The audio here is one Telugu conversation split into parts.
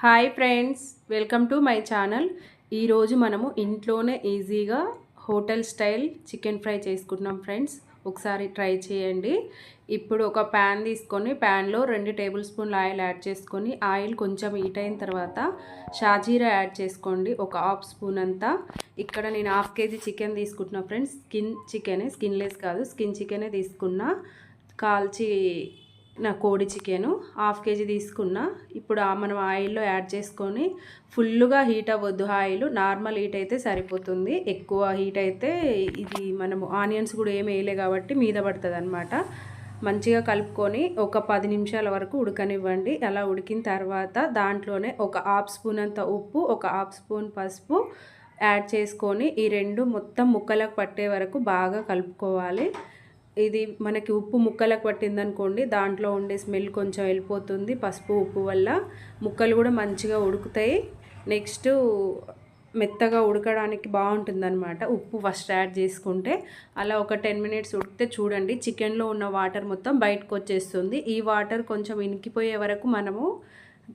Hi friends welcome to my channel. ఈరోజు మనము ఇంట్లోనే ఈజీగా హోటల్ స్టైల్ చికెన్ ఫ్రై చేసుకుంటున్నాం ఫ్రెండ్స్. ఒకసారి ట్రై చేయండి. ఇప్పుడు ఒక ప్యాన్ తీసుకొని ప్యాన్లో రెండు టేబుల్ స్పూన్ల ఆయిల్ యాడ్ చేసుకొని ఆయిల్ కొంచెం హీట్ అయిన తర్వాత షాజీరా యాడ్ చేసుకోండి ఒక హాఫ్ స్పూన్ అంతా. ఇక్కడ నేను హాఫ్ కేజీ చికెన్ తీసుకుంటున్నా ఫ్రెండ్స్. స్కిన్ చికెనే స్కిన్లెస్ కాదు స్కిన్ చికెనే తీసుకున్నా. కాల్చి నా కోడి చికెను హాఫ్ కేజీ తీసుకున్నా. ఇప్పుడు మనం ఆయిల్లో యాడ్ చేసుకొని ఫుల్గా హీట్ అవ్వద్దు ఆయిల్. నార్మల్ హీట్ అయితే సరిపోతుంది. ఎక్కువ హీట్ అయితే ఇది మనము ఆనియన్స్ కూడా ఏమి వేయలే కాబట్టి మీద పడుతుంది అనమాట మంచిగా కలుపుకొని ఒక పది నిమిషాల వరకు ఉడకనివ్వండి. అలా ఉడికిన తర్వాత దాంట్లోనే ఒక హాఫ్ స్పూన్ అంత ఉప్పు ఒక హాఫ్ స్పూన్ పసుపు యాడ్ చేసుకొని ఈ రెండు మొత్తం ముక్కలకు పట్టే వరకు బాగా కలుపుకోవాలి. ఇది మనకి ఉప్పు ముక్కలకు పట్టిందనుకోండి దాంట్లో ఉండే స్మెల్ కొంచెం వెళ్ళిపోతుంది పసుపు ఉప్పు వల్ల. ముక్కలు కూడా మంచిగా ఉడుకుతాయి. నెక్స్ట్ మెత్తగా ఉడకడానికి బాగుంటుందన్నమాట. ఉప్పు ఫస్ట్ యాడ్ చేసుకుంటే అలా ఒక టెన్ మినిట్స్ ఉడికితే చూడండి చికెన్లో ఉన్న వాటర్ మొత్తం బయటకు వచ్చేస్తుంది. ఈ వాటర్ కొంచెం ఇనికిపోయే వరకు మనము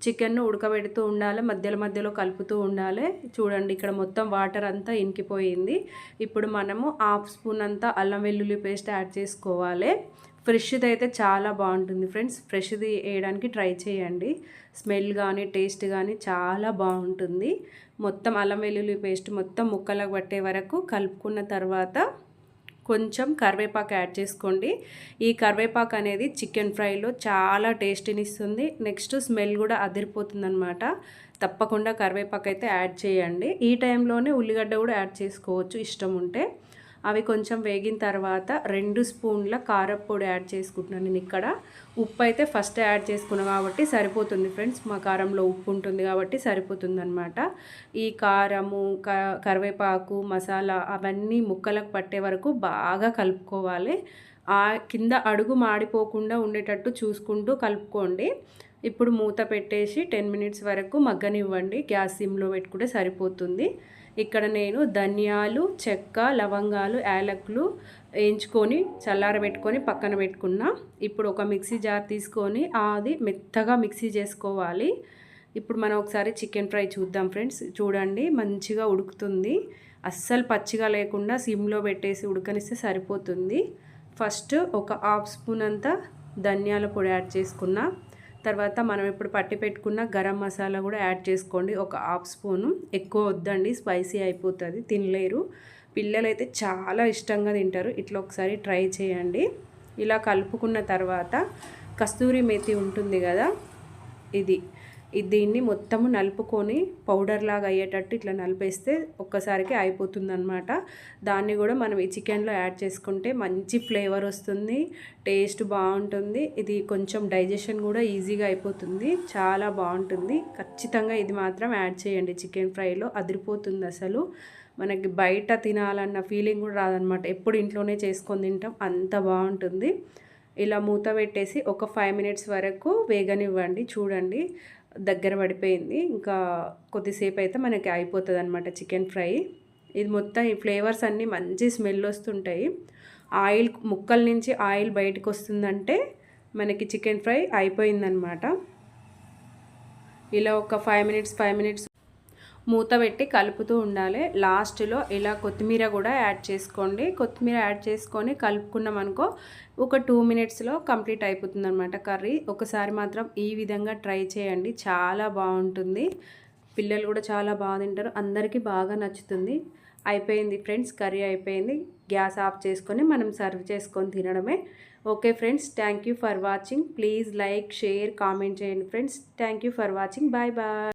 చికెన్ను ఉడకబెడుతూ ఉండాలి మధ్యలో మధ్యలో కలుపుతూ ఉండాలి. చూడండి ఇక్కడ మొత్తం వాటర్ అంతా ఇంకిపోయింది ఇప్పుడు మనము హాఫ్ స్పూన్ అంతా అల్లం వెల్లుల్లి పేస్ట్ యాడ్ చేసుకోవాలి. ఫ్రెష్ది అయితే చాలా బాగుంటుంది ఫ్రెండ్స్. ఫ్రెష్ది వేయడానికి ట్రై చేయండి. స్మెల్ కానీ టేస్ట్ కానీ చాలా బాగుంటుంది. మొత్తం అల్లం వెల్లుల్లి పేస్ట్ మొత్తం ముక్కలకు పట్టే వరకు కలుపుకున్న తర్వాత కొంచెం కరివేపాకు యాడ్ చేసుకోండి. ఈ కరివేపాకు అనేది చికెన్ ఫ్రైలో చాలా టేస్టీని ఇస్తుంది నెక్స్ట్ స్మెల్ కూడా అదిరిపోతుంది అనమాట తప్పకుండా కరివేపాకు అయితే యాడ్ చేయండి. ఈ టైంలోనే ఉల్లిగడ్డ కూడా యాడ్ చేసుకోవచ్చు ఇష్టం ఉంటే. అవి కొంచెం వేగిన తర్వాత రెండు స్పూన్ల కారప్పొడి యాడ్ చేసుకుంటున్నాను నేను ఇక్కడ. ఉప్పు అయితే ఫస్ట్ యాడ్ చేసుకున్నాను కాబట్టి సరిపోతుంది ఫ్రెండ్స్. మా కారంలో ఉప్పు ఉంటుంది కాబట్టి సరిపోతుంది అనమాట ఈ కారము కరివేపాకు మసాలా అవన్నీ ముక్కలకు పట్టే వరకు బాగా కలుపుకోవాలి. ఆ కింద అడుగు మాడిపోకుండా ఉండేటట్టు చూసుకుంటూ కలుపుకోండి. ఇప్పుడు మూత పెట్టేసి టెన్ మినిట్స్ వరకు మగ్గనివ్వండి. గ్యాస్ సిమ్లో పెట్టుకుంటే సరిపోతుంది. ఇక్కడ నేను ధనియాలు చెక్క లవంగాలు యాలకులు వేయించుకొని చల్లారబెట్టుకొని పక్కన పెట్టుకున్నా. ఇప్పుడు ఒక మిక్సీ జార్ తీసుకొని అది మెత్తగా మిక్సీ చేసుకోవాలి. ఇప్పుడు మనం ఒకసారి చికెన్ ఫ్రై చూద్దాం ఫ్రెండ్స్. చూడండి మంచిగా ఉడుకుతుంది. అస్సలు పచ్చిగా లేకుండా సిమ్లో పెట్టేసి ఉడకనిస్తే సరిపోతుంది. ఫస్ట్ ఒక హాఫ్ స్పూన్ అంతా ధనియాల పొడి యాడ్ చేసుకున్నా. తర్వాత మనం ఇప్పుడు పట్టి పెట్టుకున్న గరం మసాలా కూడా యాడ్ చేసుకోండి. ఒక హాఫ్ స్పూను. ఎక్కువ వద్దండి. స్పైసీ అయిపోతుంది. తినలేరు. పిల్లలైతే చాలా ఇష్టంగా తింటారు. ఇట్లా ఒకసారి ట్రై చేయండి. ఇలా కలుపుకున్న తర్వాత కస్తూరి మేతి ఉంటుంది కదా? ఇది. దీన్ని మొత్తము నలుపుకొని పౌడర్ లాగా అయ్యేటట్టు ఇట్లా నలిపేస్తే ఒక్కసారికి అయిపోతుందనమాట దాన్ని కూడా మనం ఈ చికెన్లో యాడ్ చేసుకుంటే మంచి ఫ్లేవర్ వస్తుంది టేస్ట్ బాగుంటుంది. ఇది కొంచెం డైజెషన్ కూడా ఈజీగా అయిపోతుంది. చాలా బాగుంటుంది. ఖచ్చితంగా ఇది మాత్రం యాడ్ చేయండి. చికెన్ ఫ్రైలో అదిరిపోతుంది అసలు. మనకి బయట తినాలన్న ఫీలింగ్ కూడా రాదనమాట ఎప్పుడు ఇంట్లోనే చేసుకొని తింటాం. అంత బాగుంటుంది. ఇలా మూత పెట్టేసి ఒక ఫైవ్ మినిట్స్ వరకు వేగనివ్వండి. చూడండి. దగ్గర పడిపోయింది. ఇంకా కొద్దిసేపు అయితే మనకి అయిపోతుంది అనమాట చికెన్ ఫ్రై. ఇది మొత్తం ఈ ఫ్లేవర్స్ అన్నీ మంచి స్మెల్ వస్తుంటాయి. ఆయిల్ ముక్కల నుంచి ఆయిల్ బయటకు వస్తుందంటే మనకి చికెన్ ఫ్రై అయిపోయిందనమాట ఇలా ఒక ఫైవ్ మినిట్స్ ఫైవ్ మినిట్స్ మూత పెట్టి కలుపుతూ ఉండాలి. లాస్ట్లో ఇలా కొత్తిమీర కూడా యాడ్ చేసుకోండి. కొత్తిమీర యాడ్ చేసుకొని కలుపుకున్నాం అనుకో ఒక టూ మినిట్స్లో కంప్లీట్ అయిపోతుంది అనమాట కర్రీ. ఒకసారి మాత్రం ఈ విధంగా ట్రై చేయండి. చాలా బాగుంటుంది. పిల్లలు కూడా చాలా బాగా తింటారు. అందరికీ బాగా నచ్చుతుంది. అయిపోయింది ఫ్రెండ్స్. కర్రీ అయిపోయింది. గ్యాస్ ఆఫ్ చేసుకొని మనం సర్వ్ చేసుకొని తినడమే. Okay friends. Thank for watching. Please like share comment చేయండి friends. Thank for watching. Bye bye.